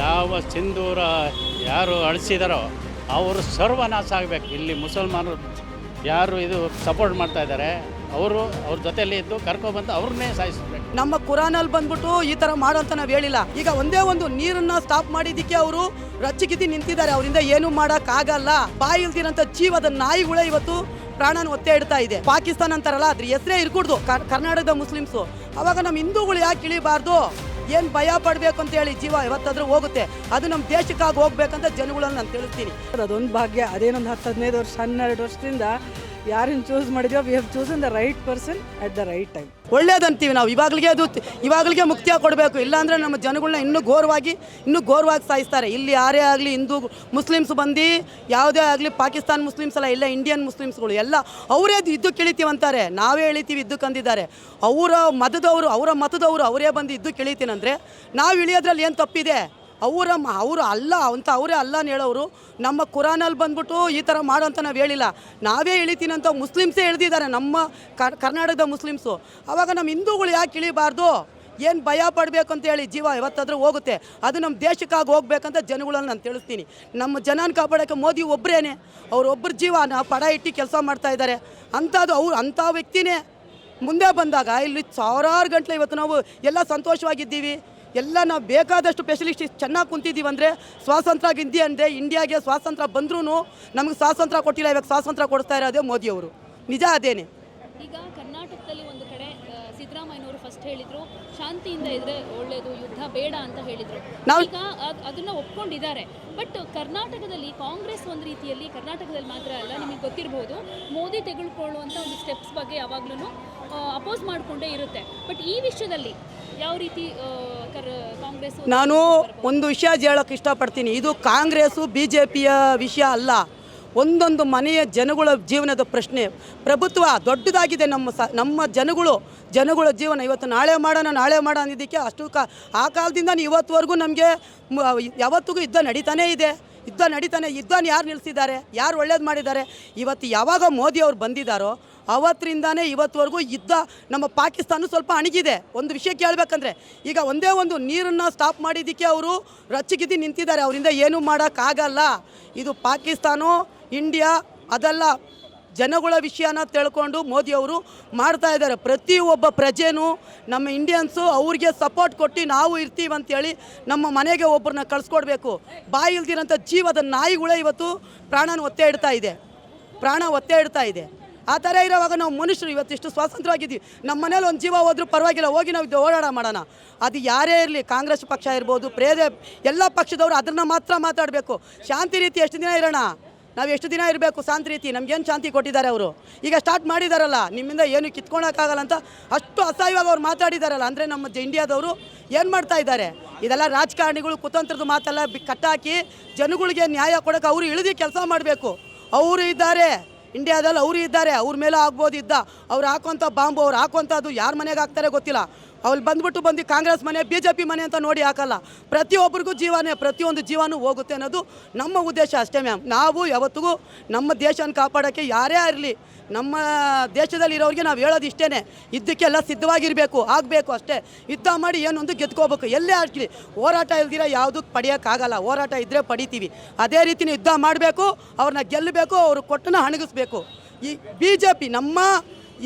ಯಾವ ಸಿಂಧೂರ ಯಾರು ಅಳಿಸಿದಾರೋ ಅವರು ಸರ್ವನಾಶ ಆಗಬೇಕು. ಇಲ್ಲಿ ಮುಸಲ್ಮಾನರು ಯಾರು ಇದು ಸಪೋರ್ಟ್ ಮಾಡ್ತಾ ಇದ್ದಾರೆ, ಅವರು ಅವ್ರ ಜೊತೆಯಲ್ಲಿ ಇದ್ದು ಕರ್ಕೊಬಂದು ಅವ್ರನ್ನೇ ಸಾಯಿಸ್ಬೇಕು. ನಮ್ಮ ಕುರಾನಲ್ಲಿ ಬಂದ್ಬಿಟ್ಟು ಈ ಥರ ಮಾಡು ಅಂತ ನಾವು ಹೇಳಿಲ್ಲ. ಈಗ ಒಂದೇ ಒಂದು ನೀರನ್ನು ಸ್ಟಾಪ್ ಮಾಡಿದ್ದಕ್ಕೆ ಅವರು ರಚ್ಚಿಗಿದ್ದಿ ನಿಂತಿದ್ದಾರೆ. ಅವರಿಂದ ಏನು ಮಾಡೋಕ್ಕಾಗಲ್ಲ ಬಾಯಿ ಇಲ್ದಿರಂತ ಜೀವದ ನಾಯಿಗಳೇ ಇವತ್ತು ಪ್ರಾಣನ ಒತ್ತೆ ಇಡ್ತಾ ಇದೆ. ಪಾಕಿಸ್ತಾನ ಅಂತಾರಲ್ಲ, ಅದ್ರ ಹೆಸರೇ ಇರ್ಕೂಡ್ದು. ಕರ್ನಾಟಕದ ಮುಸ್ಲಿಮ್ಸು. ಅವಾಗ ನಮ್ಮ ಹಿಂದೂಗಳು ಯಾಕೆ ಇಳಿಬಾರ್ದು? ಏನ್ ಭಯ ಪಡಬೇಕು ಅಂತ ಹೇಳಿ ಜೀವ ಇವತ್ತಾದರೂ ಹೋಗುತ್ತೆ. ಅದು ನಮ್ಮ ದೇಶಕ್ಕಾಗಿ ಹೋಗ್ಬೇಕಂತ ಜನಗಳನ್ನು ನಾನು ತಿಳಿಸ್ತೀನಿ ಅದೊಂದು ಭಾಗ್ಯ. ಅದೇನೊಂದು ಹತ್ತು ಹದಿನೈದು ವರ್ಷ, ಹನ್ನೆರಡು ವರ್ಷದಿಂದ ಯಾರನ್ನು choose ಮಾಡಿದ್ಯೋ we have chosen the right person at the right time ಒಳ್ಳೇದಂತೀವಿ ನಾವು. ಇವಾಗಲಿಗೆ ಅದು ಇವಾಗಲಿಗೆ ಮುಕ್ತಿಯ ಕೊಡಬೇಕು. ಇಲ್ಲಾಂದ್ರೆ ನಮ್ಮ ಜನಗಳನ್ನ ಇನ್ನೂ ಘೋರವಾಗಿ ಇನ್ನೂ ಘೋರವಾಗಿ ಸಾಯಿಸ್ತಾರೆ. ಇಲ್ಲಿ ಯಾರೇ ಆಗಲಿ ಹಿಂದೂ ಮುಸ್ಲಿಮ್ಸ್ ಬಂದು, ಯಾವುದೇ ಆಗಲಿ ಪಾಕಿಸ್ತಾನ್ ಮುಸ್ಲಿಮ್ಸ್ ಅಲ್ಲ, ಇಲ್ಲ ಇಂಡಿಯನ್ ಮುಸ್ಲಿಮ್ಸ್ಗಳು ಎಲ್ಲ ಅವರೇ ಇದ್ದಕ್ಕೆ ಇಳಿತೀವಿ ಅಂತಾರೆ. ನಾವೇ ಇಳಿತೀವಿ ಇದ್ದಕ್ಕೆ ಅಂದಿದ್ದಾರೆ ಅವರ ಮತದವರು ಅವರ ಮತದವರು ಅವರೇ ಬಂದು ಇದ್ದಕ್ಕೆ ಇಳಿತೀನಂದ್ರೆ ನಾವು ಇಳಿಯೋದ್ರಲ್ಲಿ ಏನು ತಪ್ಪಿದೆ? ಅವರ ಅವರು ಅಲ್ಲ ಅಂತ ಅವರೇ ಅಲ್ಲ ಅಂತ ಹೇಳೋರು ನಮ್ಮ ಕುರಾನಲ್ಲಿ ಬಂದ್ಬಿಟ್ಟು ಈ ಥರ ಮಾಡು ಅಂತ ನಾವು ಹೇಳಿಲ್ಲ. ನಾವೇ ಇಳಿತೀನಿ ಅಂತ ಮುಸ್ಲಿಮ್ಸೇ ಎಳ್ದಿದ್ದಾರೆ ನಮ್ಮ ಕರ್ನಾಟಕದ ಮುಸ್ಲಿಮ್ಸು. ಅವಾಗ ನಮ್ಮ ಹಿಂದೂಗಳು ಯಾಕೆ ಇಳಿಬಾರ್ದು? ಏನು ಭಯ ಪಡಬೇಕು ಅಂತ ಹೇಳಿ ಜೀವ ಇವತ್ತಾದ್ರೂ ಹೋಗುತ್ತೆ. ಅದು ನಮ್ಮ ದೇಶಕ್ಕಾಗಿ ಹೋಗ್ಬೇಕಂತ ಜನಗಳನ್ನ ನಾನು ತಿಳಿಸ್ತೀನಿ. ನಮ್ಮ ಜನನ ಕಾಪಾಡೋಕ್ಕೆ ಮೋದಿ ಒಬ್ಬರೇನೆ ಅವ್ರೊಬ್ಬರ ಜೀವನ ಪಡ ಇಟ್ಟು ಕೆಲಸ ಮಾಡ್ತಾ ಇದ್ದಾರೆ. ಅಂಥದ್ದು ಅವ್ರು ಅಂಥ ವ್ಯಕ್ತಿನೇ ಮುಂದೆ ಬಂದಾಗ ಇಲ್ಲಿ ಸಾವಿರಾರು ಗಂಟಲೆ ಇವತ್ತು ನಾವು ಎಲ್ಲ ಸಂತೋಷವಾಗಿದ್ದೀವಿ. ಎಲ್ಲ ನಾವು ಬೇಕಾದಷ್ಟು ಸ್ಪೆಷಲಿಸ್ಟ್ ಚೆನ್ನಾಗಿ ಕುಂತಿದ್ದೀವಿ ಅಂದರೆ ಸ್ವಾತಂತ್ರ್ಯ ಗಿಂದಿ ಅಂದರೆ ಇಂಡಿಯಾಗೆ ಸ್ವಾತಂತ್ರ್ಯ ಬಂದ್ರೂ ನಮಗೆ ಸ್ವಾತಂತ್ರ್ಯ ಕೊಟ್ಟಿಲ್ಲ, ಇವಾಗ ಸ್ವಾತಂತ್ರ್ಯ ಕೊಡ್ತಾ ಇರೋದೇ ಮೋದಿಯವರು. ನಿಜ ಅದೇನೆ? ಈಗ ಕರ್ನಾಟಕದಲ್ಲಿ ಒಂದು ಕಡೆ ಆ, ಸಿದ್ದರಾಮಯ್ಯನವರು ಫಸ್ಟ್ ಹೇಳಿದ್ರು ಶಾಂತಿಯಿಂದ ಇದ್ರೆ ಒಳ್ಳೇದು ಯುದ್ಧ ಬೇಡ ಅಂತ ಹೇಳಿದ್ರು. ಈಗ ಅದ್- ಅದನ್ನ ಒಪ್ಕೊಂಡಿದ್ದಾರೆ. ಬಟ್ ಕರ್ನಾಟಕದಲ್ಲಿ ಕಾಂಗ್ರೆಸ್ ಒಂದು ರೀತಿಯಲ್ಲಿ ಕರ್ನಾಟಕದಲ್ಲಿ ಮಾತ್ರ ಅಲ್ಲ ನಿಮಗೆ ಗೊತ್ತಿರಬಹುದು ಮೋದಿ ತೆಗೆದುಕೊಳ್ಳುವಂತ ಒಂದು ಸ್ಟೆಪ್ಸ್ ಬಗ್ಗೆ ಯಾವಾಗ್ಲೂ ಅಪೋಸ್ ಮಾಡಿಕೊಂಡೇ ಇರುತ್ತೆ. ಬಟ್ ಈ ವಿಷಯದಲ್ಲಿ ಯಾವ ರೀತಿ ಕಾಂಗ್ರೆಸ್ ನಾನು ಒಂದು ವಿಷಯ ಹೇಳೋಕೆ ಇಷ್ಟಪಡ್ತೀನಿ. ಇದು ಕಾಂಗ್ರೆಸ್ಸು ಬಿ ಜೆ ಪಿಯ ವಿಷಯ ಅಲ್ಲ. ಒಂದೊಂದು ಮನೆಯ ಜನಗಳ ಜೀವನದ ಪ್ರಶ್ನೆ. ಪ್ರಭುತ್ವ ದೊಡ್ಡದಾಗಿದೆ ನಮ್ಮ ಸ, ನಮ್ಮ ಜನಗಳು. ಜನಗಳ ಜೀವನ ಇವತ್ತು ನಾಳೆ ಮಾಡೋಣ ನಾಳೆ ಮಾಡೋಣ ಇದಕ್ಕೆ ಅಷ್ಟು ಕಾ, ಆ ಕಾಲದಿಂದ ಇವತ್ತುವರೆಗೂ ನಮಗೆ ಯಾವತ್ತಿಗೂ ಯುದ್ಧ ನಡೀತಾನೇ ಇದೆ. ಯುದ್ಧ ನಡೀತಾನೆ, ಯುದ್ಧನ ಯಾರು ನಿಲ್ಲಿಸಿದ್ದಾರೆ ಯಾರು ಒಳ್ಳೇದು ಮಾಡಿದ್ದಾರೆ? ಇವತ್ತು ಯಾವಾಗ ಮೋದಿ ಅವ್ರು ಬಂದಿದ್ದಾರೋ ಅವತ್ತರಿಂದಾನೇ ಇವತ್ತುವರೆಗೂ ಯುದ್ಧ ನಮ್ಮ ಪಾಕಿಸ್ತಾನ ಸ್ವಲ್ಪ ಅಣಗಿದೆ. ಒಂದು ವಿಷಯ ಕೇಳಬೇಕಂದ್ರೆ, ಈಗ ಒಂದೇ ಒಂದು ನೀರನ್ನು ಸ್ಟಾಪ್ ಮಾಡಿದ್ದಕ್ಕೆ ಅವರು ರಚ್ಚಿಗಿದ್ದು ನಿಂತಿದ್ದಾರೆ. ಅವರಿಂದ ಏನೂ ಮಾಡೋಕ್ಕಾಗಲ್ಲ. ಇದು ಪಾಕಿಸ್ತಾನ ಇಂಡಿಯಾ ಅದೆಲ್ಲ ಜನಗಳ ವಿಷಯನ ತಿಳ್ಕೊಂಡು ಮೋದಿಯವರು ಮಾಡ್ತಾ ಇದ್ದಾರೆ. ಪ್ರತಿಯೊಬ್ಬ ಪ್ರಜೆನೂ ನಮ್ಮ ಇಂಡಿಯನ್ಸು ಅವ್ರಿಗೆ ಸಪೋರ್ಟ್ ಕೊಟ್ಟು ನಾವು ಇರ್ತೀವಿ ಅಂತೇಳಿ ನಮ್ಮ ಮನೆಗೆ ಒಬ್ಬರನ್ನ ಕಳಿಸ್ಕೊಡ್ಬೇಕು. ಬಾಯಿ ಇಲ್ದಿರೋಂಥ ಜೀವದ ನಾಯಿಗಳೇ ಇವತ್ತು ಪ್ರಾಣನ ಒತ್ತೆ ಇಡ್ತಾ ಇದೆ. ಪ್ರಾಣ ಒತ್ತೆ ಇಡ್ತಾ ಇದೆ. ಆ ಥರ ಇರೋವಾಗ ನಾವು ಮನುಷ್ಯರು ಇವತ್ತಿಷ್ಟು ಸ್ವಾತಂತ್ರ್ಯವಾಗಿದ್ದೀವಿ ನಮ್ಮ ಮನೇಲಿ ಒಂದು ಜೀವ ಹೋದರೂ ಪರವಾಗಿಲ್ಲ, ಹೋಗಿ ನಾವು ಇದು ಓಡಾಡ ಮಾಡೋಣ. ಅದು ಯಾರೇ ಇರಲಿ, ಕಾಂಗ್ರೆಸ್ ಪಕ್ಷ ಇರ್ಬೋದು ಪ್ರೇದೆ ಎಲ್ಲ ಪಕ್ಷದವರು ಅದನ್ನು ಮಾತ್ರ ಮಾತಾಡಬೇಕು. ಶಾಂತಿ ರೀತಿ ಎಷ್ಟು ದಿನ ಇರೋಣ? ನಾವು ಎಷ್ಟು ದಿನ ಇರಬೇಕು? ಶಾಂತ ರೀತಿ. ನಮ್ಗೇನು ಶಾಂತಿ ಕೊಟ್ಟಿದ್ದಾರೆ ಅವರು? ಈಗ ಸ್ಟಾರ್ಟ್ ಮಾಡಿದಾರಲ್ಲ, ನಿಮ್ಮಿಂದ ಏನು ಕಿತ್ಕೊಳಕ್ಕಾಗಲ್ಲ ಅಂತ ಅಷ್ಟು ಅಸಹ್ಯವಾಗಿ ಅವ್ರು ಮಾತಾಡಿದಾರಲ್ಲ. ಅಂದರೆ ನಮ್ಮ ಇಂಡಿಯಾದವರು ಏನು ಮಾಡ್ತಾ ಇದ್ದಾರೆ? ಇದೆಲ್ಲ ರಾಜಕಾರಣಿಗಳು ಕುತಂತ್ರದ ಮಾತೆಲ್ಲ, ಬಿ- ಕಟ್ಟಾಕಿ ಜನಗಳಿಗೆ ನ್ಯಾಯ ಕೊಡೋಕೆ ಅವರು ಇಳಿದು ಕೆಲಸ ಮಾಡಬೇಕು. ಅವರು ಇದ್ದಾರೆ. ಇಂಡಿಯಾದಲ್ಲಿ ಅವರು ಇದ್ದಾರೆ. ಅವ್ರ ಮೇಲೆ ಆಗ್ಬೋದು ಇದ್ದ ಅವ್ರು ಹಾಕೋಂಥ ಬಾಂಬು, ಅವ್ರು ಹಾಕೋಂಥದ್ದು ಯಾರ ಮನೆಗೆ ಹಾಕ್ತಾರೆ ಗೊತ್ತಿಲ್ಲ. ಅವ್ರು ಬಂದ್ಬಿಟ್ಟು ಬಂದು ಕಾಂಗ್ರೆಸ್ ಮನೆ ಬಿ ಜೆ ಪಿ ಮನೆ ಅಂತ ನೋಡಿ ಹಾಕಲ್ಲ. ಪ್ರತಿಯೊಬ್ಬರಿಗೂ ಜೀವನೇ, ಪ್ರತಿಯೊಂದು ಜೀವನೂ ಹೋಗುತ್ತೆ ಅನ್ನೋದು ನಮ್ಮ ಉದ್ದೇಶ ಅಷ್ಟೇ ಮ್ಯಾಮ್. ನಾವು ಯಾವತ್ತಿಗೂ ನಮ್ಮ ದೇಶನ ಕಾಪಾಡೋಕ್ಕೆ ಯಾರೇ ಇರಲಿ, ನಮ್ಮ ದೇಶದಲ್ಲಿ ಇರೋರಿಗೆ ನಾವು ಹೇಳೋದು ಇಷ್ಟೇ ಇದ್ದಕ್ಕೆಲ್ಲ ಸಿದ್ಧವಾಗಿರಬೇಕು, ಆಗಬೇಕು ಅಷ್ಟೇ. ಯುದ್ಧ ಮಾಡಿ ಏನೊಂದು ಗೆದ್ಕೋಬೇಕು, ಎಲ್ಲೇ ಆಗಲಿ. ಹೋರಾಟ ಇಲ್ದಿರ ಯಾವುದಕ್ಕೆ ಪಡೆಯೋಕ್ಕಾಗಲ್ಲ. ಹೋರಾಟ ಇದ್ದರೆ ಪಡಿತೀವಿ. ಅದೇ ರೀತಿ ಯುದ್ಧ ಮಾಡಬೇಕು ಅವ್ರನ್ನ ಗೆಲ್ಲಬೇಕು ಅವರು ಕೊಟ್ಟನ ಹಣಗಿಸ್ಬೇಕು. ಈ ಬಿ ಜೆ ಪಿ ನಮ್ಮ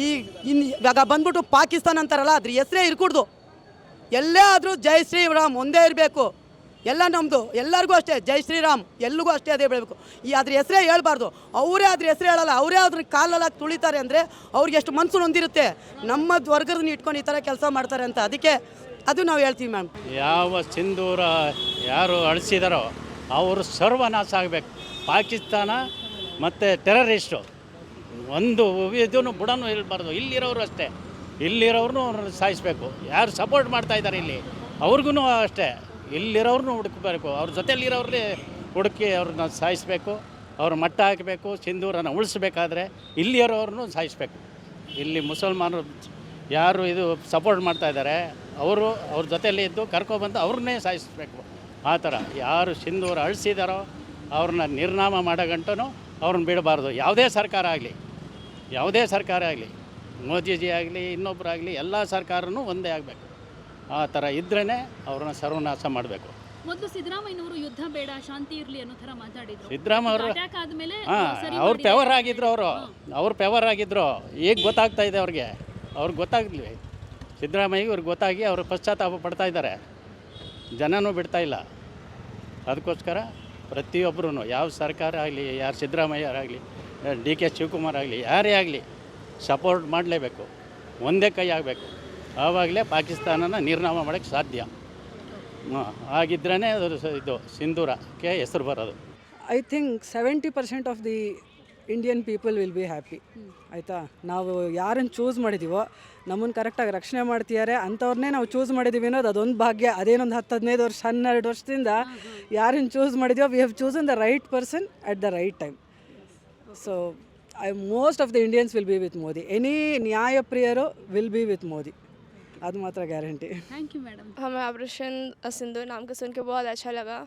ಈ ಇನ್ ಇವಾಗ ಬಂದ್ಬಿಟ್ಟು ಪಾಕಿಸ್ತಾನ ಅಂತಾರಲ್ಲ, ಅದ್ರ ಹೆಸರೇ ಇರ್ಕೂಡ್ದು. ಎಲ್ಲೇ ಆದರೂ ಜೈ ಶ್ರೀರಾಮ್ ಒಂದೇ ಇರಬೇಕು. ಎಲ್ಲ ನಮ್ಮದು ಎಲ್ಲರಿಗೂ ಅಷ್ಟೇ, ಜೈ ಶ್ರೀರಾಮ್ ಎಲ್ಲಿಗೂ ಅಷ್ಟೇ ಅದೇ ಬೆಳಬೇಕು ಈ ಅದ್ರ ಹೆಸರೇ ಹೇಳ್ಬಾರ್ದು. ಅವರೇ ಅದ್ರ ಹೆಸರು ಹೇಳಲ್ಲ, ಅವರೇ ಅದ್ರ ಕಾಲಲ್ಲಾಗಿ ತುಳಿತಾರೆ ಅಂದರೆ ಅವ್ರಿಗೆ ಎಷ್ಟು ಮನಸ್ಸು ನೊಂದಿರುತ್ತೆ. ನಮ್ಮ ವರ್ಗದನ್ನ ಇಟ್ಕೊಂಡು ಈ ಥರ ಕೆಲಸ ಮಾಡ್ತಾರೆ ಅಂತ ಅದಕ್ಕೆ ಅದು ನಾವು ಹೇಳ್ತೀವಿ ಮ್ಯಾಮ್ ಯಾವ ಸಿಂಧೂರ ಯಾರು ಅಳಿಸಿದಾರೋ, ಅವರು ಸರ್ವನಾಶ ಆಗಬೇಕು. ಪಾಕಿಸ್ತಾನ ಮತ್ತು ಟೆರರಿಸ್ಟು ಒಂದು ಇದನ್ನು ಬುಡನೂ ಇರಬಾರ್ದು ಇಲ್ಲಿರೋರು ಅಷ್ಟೇ. ಇಲ್ಲಿರೋರ್ನು ಸಾಯಿಸಬೇಕು. ಯಾರು ಸಪೋರ್ಟ್ ಮಾಡ್ತಾ ಇದ್ದಾರೆ ಇಲ್ಲಿ ಅವ್ರಿಗೂ ಅಷ್ಟೇ. ಇಲ್ಲಿರೋರ್ನು ಹುಡುಕಬೇಕು. ಅವ್ರ ಜೊತೆಯಲ್ಲಿರೋರಲ್ಲಿ ಹುಡುಕಿ ಅವ್ರನ್ನ ಸಾಯಿಸಬೇಕು. ಅವ್ರ ಮಟ್ಟ ಹಾಕಬೇಕು, ಸಿಂಧೂರನ್ನು ಉಳಿಸ್ಬೇಕಾದ್ರೆ ಇಲ್ಲಿರೋರ್ನು ಸಾಯಿಸ್ಬೇಕು. ಇಲ್ಲಿ ಮುಸಲ್ಮಾನರು ಯಾರು ಇದು ಸಪೋರ್ಟ್ ಮಾಡ್ತಾ ಇದ್ದಾರೆ, ಅವರು ಅವ್ರ ಜೊತೆಯಲ್ಲಿ ಇದ್ದು ಕರ್ಕೊಬಂದು ಅವ್ರನ್ನೇ ಸಾಯಿಸಬೇಕು. ಆ ಥರ. ಯಾರು ಸಿಂಧೂರ ಅಳಿಸಿದಾರೋ ಅವ್ರನ್ನ ನಿರ್ನಾಮ ಮಾಡೋ ಗಂಟನೂ ಅವ್ರನ್ನ ಬಿಡಬಾರ್ದು. ಯಾವುದೇ ಸರ್ಕಾರ ಆಗಲಿ. ಯಾವುದೇ ಸರ್ಕಾರ ಆಗಲಿ ಮೋದಿಜಿ ಆಗಲಿ ಇನ್ನೊಬ್ಬರಾಗಲಿ ಎಲ್ಲ ಸರ್ಕಾರನೂ ಒಂದೇ ಆಗಬೇಕು. ಆ ಥರ ಇದ್ರೇ ಅವ್ರನ್ನ ಸರ್ವನಾಶ ಮಾಡಬೇಕು. ಮೊದಲು ಸಿದ್ದರಾಮಯ್ಯನವರು ಯುದ್ಧ ಬೇಡ ಶಾಂತಿ ಇರಲಿ ಅನ್ನೋ ಥರ ಮಾತಾಡಿದ್ರು. ಸಿದ್ದರಾಮಯ್ಯ ಅವರು ಅಟ್ಯಾಕ್ ಆದ್ಮೇಲೆ ಹಾಂ ಅವ್ರು ಪೆವರ್ ಆಗಿದ್ರು ಅವರು. ಅವ್ರು ಪೆವರ್ ಆಗಿದ್ರು. ಈಗ ಗೊತ್ತಾಗ್ತಾ ಇದೆ ಅವ್ರಿಗೆ. ಅವ್ರಿಗೆ ಗೊತ್ತಾಗಲಿ. ಸಿದ್ದರಾಮಯ್ಯ ಇವ್ರಿಗೆ ಗೊತ್ತಾಗಿ ಅವರು ಪಶ್ಚಾತ್ತಾಪ ಪಡ್ತಾ ಇದ್ದಾರೆ. ಜನನೂ ಬಿಡ್ತಾ ಇಲ್ಲ. ಅದಕ್ಕೋಸ್ಕರ ಪ್ರತಿಯೊಬ್ಬರೂ ಯಾವ ಸರ್ಕಾರ ಆಗಲಿ ಯಾರು ಸಿದ್ದರಾಮಯ್ಯರಾಗಲಿ ಡಿ ಕೆ ಶಿವಕುಮಾರ್ ಆಗಲಿ ಯಾರೇ ಆಗಲಿ ಸಪೋರ್ಟ್ ಮಾಡಲೇಬೇಕು ಒಂದೇ ಕೈ ಆಗಬೇಕು. ಆವಾಗಲೇ ಪಾಕಿಸ್ತಾನನ ನಿರ್ನಾಮ ಮಾಡೋಕ್ಕೆ ಸಾಧ್ಯ. ಹಾಂ ಆಗಿದ್ರೇ ಅದು ಇದು ಸಿಂಧೂರಕ್ಕೆ ಹೆಸರು ಬರೋದು. I think seventy percent of the Indian people will be happy ಆಯಿತಾ? ನಾವು ಯಾರನ್ನು ಚೂಸ್ ಮಾಡಿದ್ದೀವೋ ನಮ್ಮನ್ನು ಕರೆಕ್ಟಾಗಿ ರಕ್ಷಣೆ ಮಾಡ್ತಿದ್ದಾರೆ ಅಂಥವ್ರನ್ನೇ ನಾವು ಚೂಸ್ ಮಾಡಿದ್ದೀವಿ ಅನ್ನೋದು ಅದೊಂದು ಭಾಗ್ಯ. ಅದೇನೊಂದು ಹತ್ತು ಹದಿನೈದು ವರ್ಷ ಹನ್ನೆರಡು ವರ್ಷದಿಂದ ಯಾರನ್ನು choose ಮಾಡಿದೀವೋ we have chosen the right person at the right time so I most of the Indians will be with Modi any ನ್ಯಾಯಪ್ರಿಯರು will be with Modi ಅದು ಮಾತ್ರ ಗ್ಯಾರಂಟಿ ಥ್ಯಾಂಕ್ ಯು ಮೇಡಮ್ हमें ऑपरेशन सिंधु नाम को सुन के बहुत अच्छा लगा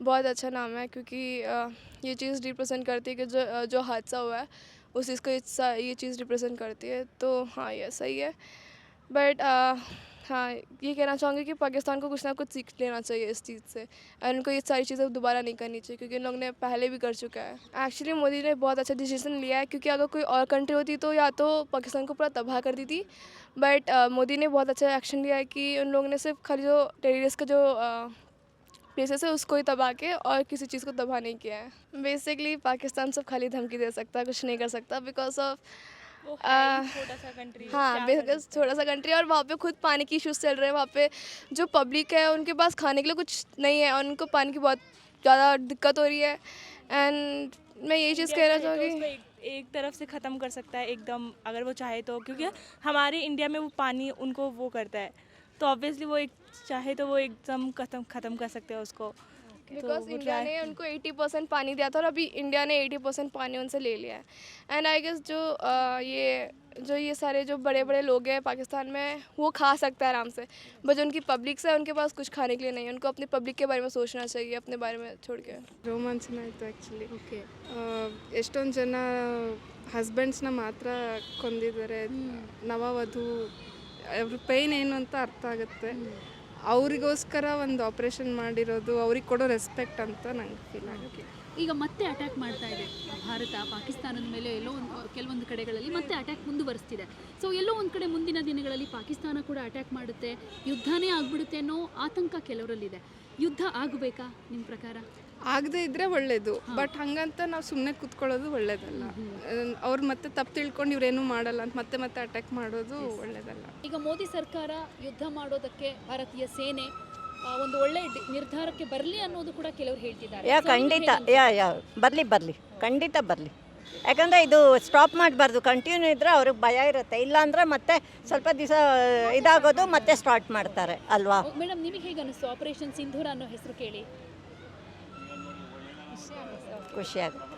बहुत अच्छा नाम है क्योंकि अ, ये चीज़ रिप्रेजेंट करती है कि जो अ, जो हादसा हुआ है उस चीज़ को ये सा- ये चीज़ रिप्रेजेंट करती है तो हाँ ये सही है बट हाँ ये कहना चाहूँगी कि पाकिस्तान को कुछ ना कुछ सीख लेना चाहिए इस चीज़ से और उनको ये सारी चीज़ें दोबारा नहीं करनी चाहिए क्योंकि इन लोग ने पहले भी कर चुका है। एक्चुअली मोदी ने बहुत अच्छा डिसीज़न लिया है क्योंकि अगर कोई और कंट्री होती तो या तो पाकिस्तान को पूरा तबाह कर दी थी बट मोदी ने बहुत अच्छा एक्शन लिया है कि उन लोगों ने सिर्फ़ खाली जो टेररिस्ट का जो प्लेसेस है उसको ही तबाह के और किसी चीज़ को तबाह नहीं किया है। बेसिकली पाकिस्तान सब खाली धमकी दे सकता है कुछ नहीं कर सकता बिकॉज़ ऑफ़ छोटा सा कंट्री हाँ बेसिकली छोटा सा कंट्री और वहाँ पे खुद पानी की इशूज़ चल रहे हैं वहाँ पे जो पब्लिक है उनके पास खाने के लिए कुछ नहीं है और उनको पानी की बहुत ज़्यादा दिक्कत हो रही है। एंड मैं यही चीज़ कहना तो चाहूँगी। एक, तरफ़ से ख़त्म कर सकता है एकदम अगर वो चाहे तो क्योंकि हमारे इंडिया में वो पानी उनको वो करता है। तो ऑब्वियसली वो एक चाहे तो वो एकदम ख़त्म ख़त्म कर सकते हैं उसको। तो बिकॉज वो इंडिया try- ने उनको 80 परसेंट पानी दिया था और अभी इंडिया ने 80 परसेंट पानी उनसे ले लिया है एंड आई गेस जो अ, ये जो ये सारे जो बड़े बड़े लोग हैं पाकिस्तान में वो खा सकता है आराम से बट जो उनकी पब्लिक है उनके पास कुछ खाने के लिए नहीं है उनको अपनी पब्लिक के बारे में सोचना चाहिए अपने बारे में छोड़ के ರೋಮಾಂಚನ ಆಯಿತು ಆ್ಯಕ್ಚುಲಿ ಓಕೆ ಎಷ್ಟೊಂದು ಜನ ಹಸ್ಬೆಂಡ್ಸ್ನ ಮಾತ್ರ ಕೊಂದಿದ್ದಾರೆ ನವವಧು ಅವ್ರ ಪೈನ್ ಏನು ಅಂತ ಅರ್ಥ ಆಗುತ್ತೆ ಅವರಿಗೋಸ್ಕರ ಒಂದು ಆಪ್ರೇಷನ್ ಮಾಡಿರೋದು, ಅವ್ರಿಗೆ ಕೊಡೋ ರೆಸ್ಪೆಕ್ಟ್ ಅಂತ ನಂಗೆ ಫೀಲ್ ಆಗುತ್ತೆ ಈಗ ಮತ್ತೆ ಅಟ್ಯಾಕ್ ಮಾಡ್ತಾ ಇದೆ. ಭಾರತ, ಪಾಕಿಸ್ತಾನದ ಮೇಲೆ ಎಲ್ಲೋ ಒಂದು, ಕೆಲವೊಂದು ಕಡೆಗಳಲ್ಲಿ ಮತ್ತೆ ಅಟ್ಯಾಕ್ ಮುಂದುವರಿಸ್ತಿದೆ. ಸೊ ಎಲ್ಲೋ ಒಂದು ಕಡೆ ಮುಂದಿನ ದಿನಗಳಲ್ಲಿ ಪಾಕಿಸ್ತಾನ ಕೂಡ ಅಟ್ಯಾಕ್ ಮಾಡುತ್ತೆ. ಯುದ್ಧನೇ ಆಗ್ಬಿಡುತ್ತೆ ಅನ್ನೋ ಆತಂಕ ಕೆಲವರಲ್ಲಿದೆ. ಯುದ್ಧ ಆಗಬೇಕಾ ನಿಮ್ಮ ಪ್ರಕಾರ? ಆಗದೆ ಇದ್ರೆ ಒಳ್ಳೇದು. ಬಟ್ ಹಂಗಂತ ನಾವು ಸುಮ್ಮನೆ ಕೂತ್ಕೊಳ್ಳೋದು ಒಳ್ಳೇದಲ್ಲ. ಅವ್ರು ಮತ್ತೆ ತಪ್ಪು ತಿಳ್ಕೊಂಡು ಇವ್ರೇನು ಮಾಡಲ್ಲ ಅಂತ ಮತ್ತೆ ಮತ್ತೆ ಅಟ್ಯಾಕ್ ಮಾಡೋದು ಒಳ್ಳೇದಲ್ಲ. ಈಗ ಮೋದಿ ಸರ್ಕಾರ ಯುದ್ಧ ಮಾಡೋದಕ್ಕೆ ಭಾರತೀಯ ಸೇನೆ ಆ, ಒಂದು ಒಳ್ಳೆ ನಿರ್ಧಾರಕ್ಕೆ ಬರಲಿ ಅನ್ನೋದು ಕೂಡ ಕೆಲವರು ಹೇಳ್ತಿದ್ದಾರೆ. ಯಾ ಖಂಡಿತ. ಯಾ ಯಾ ಬರಲಿ ಬರಲಿ. ಖಂಡಿತ ಬರಲಿ. ಯಾಕಂದರೆ ಇದು ಸ್ಟಾಪ್ ಮಾಡಬಾರ್ದು. ಕಂಟಿನ್ಯೂ ಇದ್ರೆ ಅವ್ರಿಗೆ ಭಯ ಇರುತ್ತೆ. ಇಲ್ಲಾಂದರೆ ಮತ್ತೆ ಸ್ವಲ್ಪ ದಿವಸ ಇದಾಗೋದು ಮತ್ತೆ ಸ್ಟಾರ್ಟ್ ಮಾಡ್ತಾರೆ. ಅಲ್ವಾ? ಮೇಡಮ್ ನಿಮಗೆ ಹೇಗೆ ಅನಿಸ್ತು? ಆಪರೇಷನ್ ಸಿಂಧೂರ ಅನ್ನೋ ಹೆಸರು ಕೇಳಿ. ಖುಷಿಯಾಗುತ್ತೆ